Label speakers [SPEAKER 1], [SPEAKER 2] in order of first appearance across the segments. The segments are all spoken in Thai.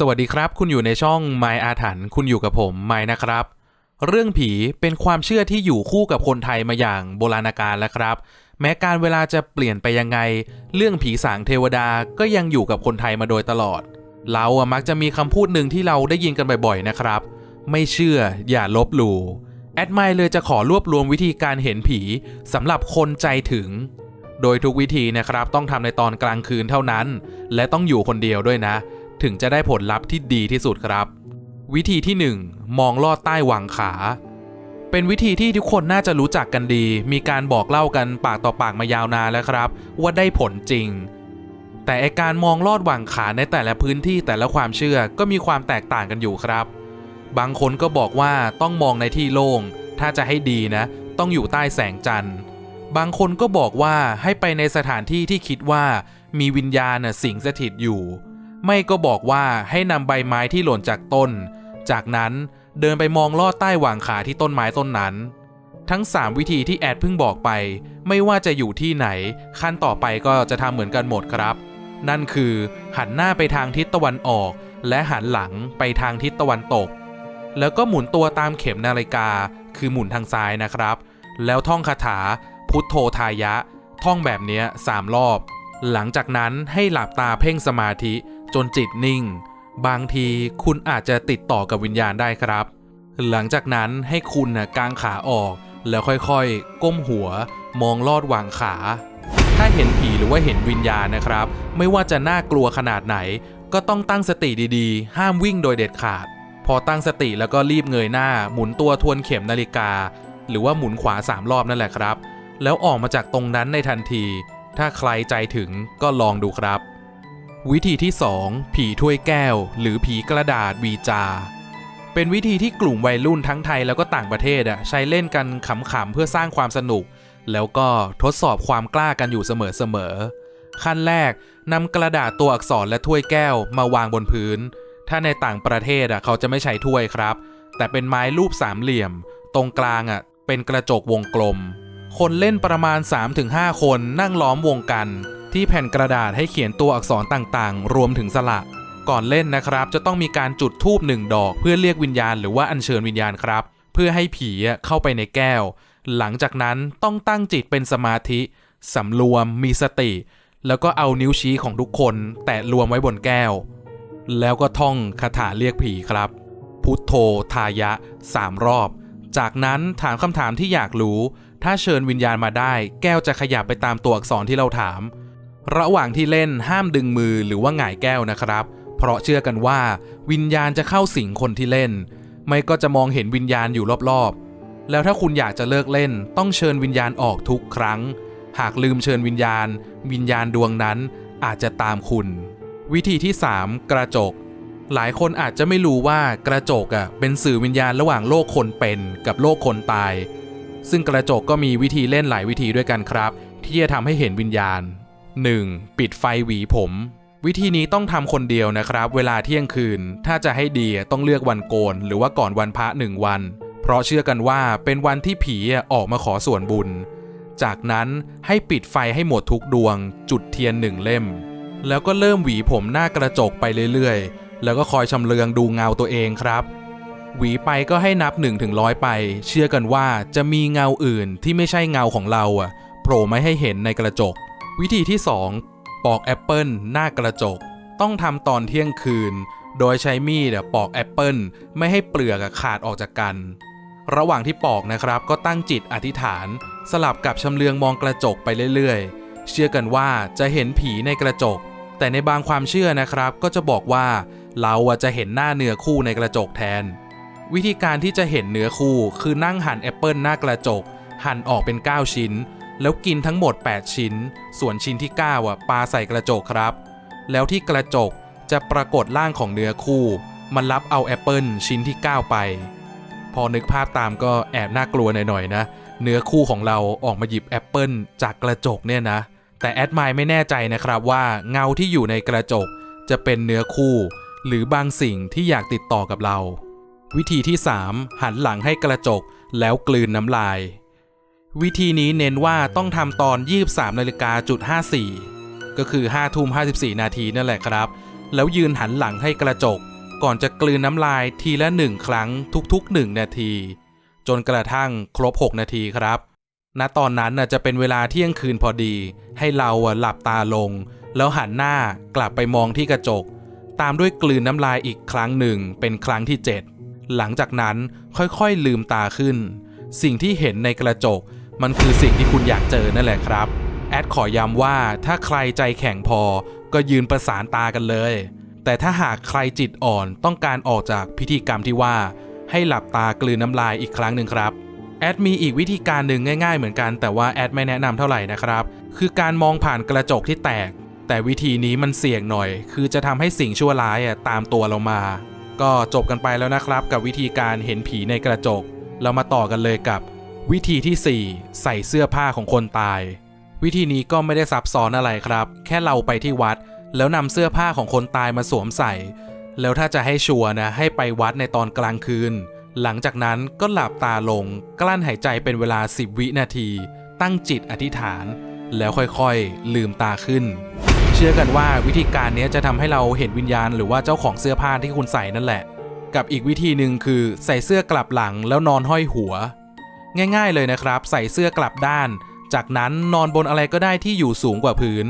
[SPEAKER 1] สวัสดีครับ คุณอยู่ในช่อง My อาถรรพ์คุณอยู่กับผมไมนะครับ เรื่องผีเป็นความเชื่อที่อยู่คู่กับคนไทยมาอย่างโบราณกาลแล้วครับ แม้การเวลาจะเปลี่ยนไปยังไง เรื่องผีสางเทวดาก็ยังอยู่กับคนไทยมาโดยตลอด เราอะมักจะมีคำพูดหนึ่งที่เราได้ยินกันบ่อยๆนะครับ ไม่เชื่ออย่าลบหลู่แอดไมเลยจะขอรวบรวมวิธีการเห็นผีสำหรับคนใจถึง โดยทุกวิธีนะครับต้องทำในตอนกลางคืนเท่านั้น และต้องอยู่คนเดียวด้วยนะ ถึงจะได้ผลลัพธ์ที่ดีที่สุดครับ วิธีที่ 1 มองลอดใต้หว่างขา เป็นวิธีที่ทุกคนน่าจะรู้จักกันดี มีการบอกเล่ากันปากต่อปากมายาวนานแล้วครับ ว่าได้ผลจริง แต่ไอการมองลอดหว่างขาในแต่ละพื้นที่แต่ละความเชื่อก็มีความแตกต่างกันอยู่ครับ บางคนก็บอกว่าต้องมองในที่โล่ง ถ้าจะให้ดีนะ ต้องอยู่ใต้แสงจันทร์บางคนก็บอกว่าให้ไปในสถานที่ที่คิดว่ามีวิญญาณน่ะสิงสถิตอยู่ ไม่ก็บอกว่าให้นำใบไม้ที่หล่นจากต้น จากนั้นเดินไปมองลอดใต้หว่างขาที่ต้นไม้ต้นนั้น ทั้ง 3 วิธีที่แอดเพิ่งบอกไป ไม่ว่าจะอยู่ที่ไหน ขั้นต่อไปก็จะทำเหมือนกันหมดครับ นั่นคือ หันหน้าไปทางทิศตะวันออก และหันหลังไปทางทิศตะวันตก แล้วก็หมุนตัวตามเข็มนาฬิกา คือหมุนทางซ้ายนะครับ แล้วท่องคาถา พุทโธทายะ ท่องแบบนี้สามรอบ หลังจากนั้นให้หลับตาเพ่งสมาธิ จนจิตนิ่ง บางทีคุณอาจจะติดต่อกับวิญญาณได้ครับ หลังจากนั้นให้คุณนะกางขาออก แล้วค่อยๆ ก้มหัว มองลอดวางขา ถ้าเห็นผีหรือว่าเห็นวิญญาณนะครับ ไม่ว่าจะน่ากลัวขนาดไหน ก็ต้องตั้งสติดีๆ ห้ามวิ่งโดยเด็ดขาด พอตั้งสติแล้วก็รีบเงยหน้า หมุนตัวทวนเข็มนาฬิกา หรือว่าหมุนขวาสามรอบนั่นแหละครับ แล้วออกมาจากตรงนั้นในทันที ถ้าใครใจถึงก็ลองดูครับ วิธีที่ 2 ผีถ้วยแก้ว หรือผีกระดาษวีจา เป็นวิธีที่กลุ่มวัยรุ่นทั้งไทยแล้วก็ต่างประเทศอะใช้เล่นกันขำๆเพื่อสร้างความสนุก แล้วก็ทดสอบความกล้ากันอยู่เสมอๆขั้นแรกนำกระดาษตัวอักษรและถ้วยแก้วมาวางบนพื้น ถ้าในต่างประเทศอะเขาจะไม่ใช้ถ้วยครับ แต่เป็นไม้รูปสามเหลี่ยม ตรงกลางอะเป็นกระจกวงกลม คนเล่นประมาณ 3-5 คนนั่งล้อมวงกัน ที่แผ่นกระดาษให้เขียนตัวอักษรต่างๆ รวมถึงสระก่อนเล่นนะครับ จะต้องมีการจุดธูปหนึ่งดอก เพื่อเรียกวิญญาณหรือว่าอัญเชิญวิญญาณครับ เพื่อให้ผีเข้าไปในแก้ว หลังจากนั้นต้องตั้งจิตเป็นสมาธิสำรวมมีสติ แล้วก็เอานิ้วชี้ของทุกคน แตะรวมไว้บนแก้ว แล้วก็ท่องคาถาเรียกผีครับ พุทโธทายะสามรอบ จากนั้นถามคำถามที่อยากรู้ ถ้าเชิญวิญญาณมาได้ แก้วจะขยับไปตามตัวอักษรที่เราถาม ระหว่างที่เล่นห้ามดึงมือหรือว่าหงายแก้วนะครับ เพราะเชื่อกันว่า วิญญาณจะเข้าสิงคนที่เล่น ไม่ก็จะมองเห็นวิญญาณอยู่รอบๆ แล้วถ้าคุณอยากจะเลิกเล่น ต้องเชิญวิญญาณออกทุกครั้ง หากลืมเชิญวิญญาณ วิญญาณดวงนั้นอาจจะตามคุณ วิธีที่ 3 กระจก หลายคนอาจจะไม่รู้ว่ากระจกอะเป็นสื่อวิญญาณระหว่างโลกคนเป็นกับโลกคนตาย ซึ่งกระจกก็มีวิธีเล่นหลายวิธีด้วยกันครับ ที่จะทำให้เห็นวิญญาณ 1. ปิดไฟหวีผม วิธีนี้ต้องทำคนเดียวนะครับ เวลาเที่ยงคืน ถ้าจะให้ดีต้องเลือกวันโกน หรือว่าก่อนวันพระหนึ่งวัน เพราะเชื่อกันว่าเป็นวันที่ผีออกมาขอส่วนบุญ จากนั้นให้ปิดไฟให้หมดทุกดวง จุดเทียนหนึ่งเล่ม แล้วก็เริ่มหวีผมหน้ากระจกไปเรื่อยๆ แล้วก็คอยชำเลืองดูเงาตัวเองครับหวีไปก็ให้นับ1ถึงร้อยไป เชื่อกันว่าจะมีเงาอื่นที่ไม่ใช่เงาของเราอะโผล่ไม่ให้เห็นในกระจก วิธีที่ 2 ปอกแอปเปิลหน้ากระจก ต้องทำตอนเที่ยงคืน โดยใช้มีดปอกแอปเปิลไม่ให้เปลือกขาดออกจากกัน ระหว่างที่ปอกนะครับก็ตั้งจิตอธิษฐาน สลับกับชำเลืองมองกระจกไปเรื่อยๆ เชื่อกันว่าจะเห็นผีในกระจก แต่ในบางความเชื่อนะครับ ก็จะบอกว่าเราจะเห็นหน้าเนื้อคู่ในกระจกแทน วิธีการที่จะเห็นเนื้อคู่คือนั่งหั่นแอปเปิลหน้ากระจก หั่นออกเป็น 9 ชิ้น แล้วกินทั้งหมด 8 ชิ้น ส่วนชิ้นที่ 9 อะปาใส่กระจกครับ แล้วที่กระจกจะปรากฏร่างของเนื้อคู่ มันรับเอาแอปเปิลชิ้นที่ 9 ไป พอนึกภาพตามก็แอบน่ากลัวหน่อยๆนะ เนื้อคู่ของเราออกมาหยิบแอปเปิลจากกระจกเนี่ยนะ แต่แอดไมไม่แน่ใจนะครับว่าเงาที่อยู่ในกระจกจะเป็นเนื้อคู่ หรือบางสิ่งที่อยากติดต่อกับเรา วิธีที่ 3 หันหลังให้กระจกแล้วกลืนน้ำลาย วิธีนี้เน้นว่าต้องทำตอน 23นาฬิกาจุด54 ก็คือ5ทุ่ม54 นาทีนั่นแหละครับ แล้วยืนหันหลังให้กระจก ก่อนจะกลืนน้ำลายทีละหนึ่งครั้งทุกๆหนึ่งนาที จนกระทั่งครบ 6 นาทีครับ ณตอนนั้นจะเป็นเวลาเที่ยงคืนพอดี ให้เราหลับตาลง แล้วหันหน้ากลับไปมองที่กระจก ตามด้วยกลืนน้ำลายอีกครั้งหนึ่งเป็นครั้งที่ 7 หลังจากนั้นค่อยๆลืมตาขึ้น สิ่งที่เห็นในกระจก มันคือสิ่งที่คุณอยากเจอนั่นแหละครับ แอดขอย้ำว่าถ้าใครใจแข็งพอก็ยืนประสานตากันเลย แต่ถ้าหากใครจิตอ่อนต้องการออกจากพิธีกรรมที่ว่า ให้หลับตากลืนน้ำลายอีกครั้งหนึ่งครับแอดมีอีกวิธีการหนึ่งง่ายๆเหมือนกันแต่ว่าแอดไม่แนะนำเท่าไหร่นะครับ คือการมองผ่านกระจกที่แตก แต่วิธีนี้มันเสี่ยงหน่อย คือจะทำให้สิ่งชั่วร้ายอะตามตัวเรามา ก็จบกันไปแล้วนะครับ กับวิธีการเห็นผีในกระจก เรามาต่อกันเลยกับ วิธีที่ 4 ใส่เสื้อผ้าของคนตาย วิธีนี้ก็ไม่ได้ซับซ้อนอะไรครับ แค่เราไปที่วัด แล้วนำเสื้อผ้าของคนตายมาสวมใส่ แล้วถ้าจะให้ชัวร์นะให้ไปวัดในตอนกลางคืน หลังจากนั้นก็หลับตาลง กลั้นหายใจเป็นเวลา 10 วินาที ตั้งจิตอธิษฐาน แล้วค่อยๆ ลืมตาขึ้น เชื่อกันว่าวิธีการนี้จะทำให้เราเห็นวิญญาณ หรือว่าเจ้าของเสื้อผ้าที่คุณใส่นั่นแหละ กับอีกวิธีหนึ่งคือใส่เสื้อกลับหลังแล้วนอนห้อยหัว ง่าย ๆเลยนะครับ ใส่เสื้อกลับด้าน จากนั้นนอนบนอะไรก็ได้ที่อยู่สูงกว่าพื้น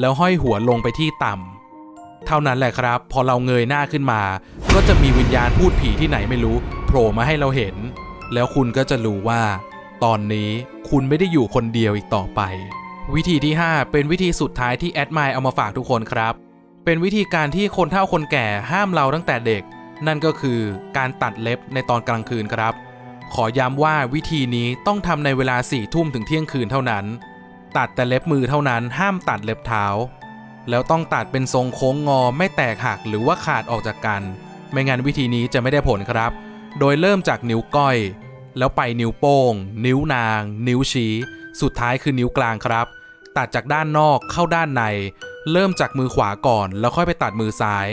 [SPEAKER 1] แล้วห้อยหัวลงไปที่ต่ำเท่านั้นแหละครับ พอเราเงยหน้าขึ้นมา ก็จะมีวิญญาณพูดผีที่ไหนไม่รู้โผล่มาให้เราเห็น แล้วคุณก็จะรู้ว่า ตอนนี้คุณไม่ได้อยู่คนเดียวอีกต่อไป วิธีที่ 5 เป็นวิธีสุดท้ายที่แอดมายเอามาฝากทุกคนครับเป็นวิธีการที่คนเฒ่าคนแก่ห้ามเราตั้งแต่เด็ก นั่นก็คือการตัดเล็บในตอนกลางคืนครับ ขอย้ำว่าวิธีนี้ต้องทำในเวลาสี่ทุ่มถึงเที่ยงคืนเท่านั้น ตัดแต่เล็บมือเท่านั้นห้ามตัดเล็บเท้า แล้วต้องตัดเป็นทรงโค้งงอไม่แตกหักหรือว่าขาดออกจากกัน ไม่งั้นวิธีนี้จะไม่ได้ผลครับ โดยเริ่มจากนิ้วก้อย แล้วไปนิ้วโป้ง นิ้วนาง นิ้วชี้ สุดท้ายคือนิ้วกลางครับ ตัดจากด้านนอกเข้าด้านใน เริ่มจากมือขวาก่อน แล้วค่อยไปตัดมือซ้าย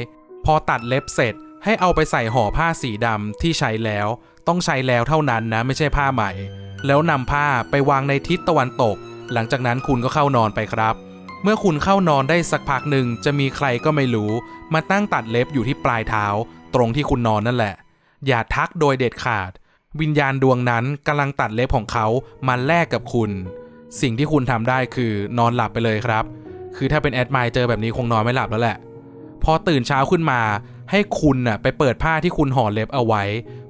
[SPEAKER 1] พอตัดเล็บเสร็จ ให้เอาไปใส่ห่อผ้าสีดำที่ใช้แล้ว ต้องใช้แล้วเท่านั้นนะ ไม่ใช่ผ้าใหม่ แล้วนำผ้าไปวางในทิศตะวันตก หลังจากนั้นคุณก็เข้านอนไปครับ เมื่อคุณเข้านอนได้สักพักหนึ่งจะมีใครก็ไม่รู้ มาตั้งตัดเล็บอยู่ที่ปลายเท้า ตรงที่คุณนอนนั่นแหละ อย่าทักโดยเด็ดขาด วิญญาณดวงนั้นกำลังตัดเล็บของเขามาแลกกับคุณ สิ่งที่คุณทำได้คือนอนหลับไปเลยครับ คือถ้าเป็นแอดมายเจอแบบนี้คงนอนไม่หลับแล้วแหละพอตื่นเช้าขึ้นมา ให้คุณน่ะไปเปิดผ้าที่คุณห่อเล็บเอาไว้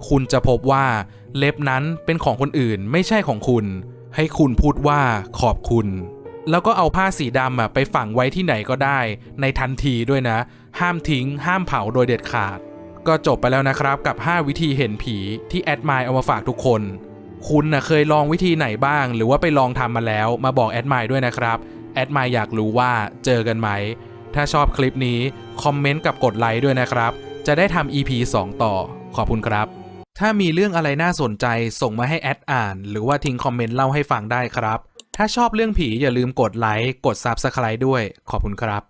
[SPEAKER 1] คุณจะพบว่าเล็บนั้นเป็นของคนอื่นไม่ใช่ของคุณ ให้คุณพูดว่าขอบคุณ แล้วก็เอาผ้าสีดำอะไปฝังไว้ที่ไหนก็ได้ ในทันทีด้วยนะ ห้ามทิ้ง ห้ามเผาโดยเด็ดขาด ก็จบไปแล้วนะครับกับ 5 วิธีเห็นผีที่แอดมายเอามาฝากทุกคน คุณนะเคยลองวิธีไหนบ้าง หรือว่าไปลองทำมาแล้ว มาบอกแอดมายด้วยนะครับแอดมายอยากรู้ว่าเจอกันไหม ถ้าชอบคลิปนี้ คอมเมนต์กับกดไลค์ด้วยนะครับ จะได้ทำ EP 2 ต่อ ขอบคุณครับ ถ้ามีเรื่องอะไรน่าสนใจส่งมาให้แอดอ่าน หรือว่าทิ้งคอมเมนต์เล่าให้ฟังได้ครับ ถ้าชอบเรื่องผีอย่าลืมกดไลค์กด Subscribe ด้วย ขอบคุณครับ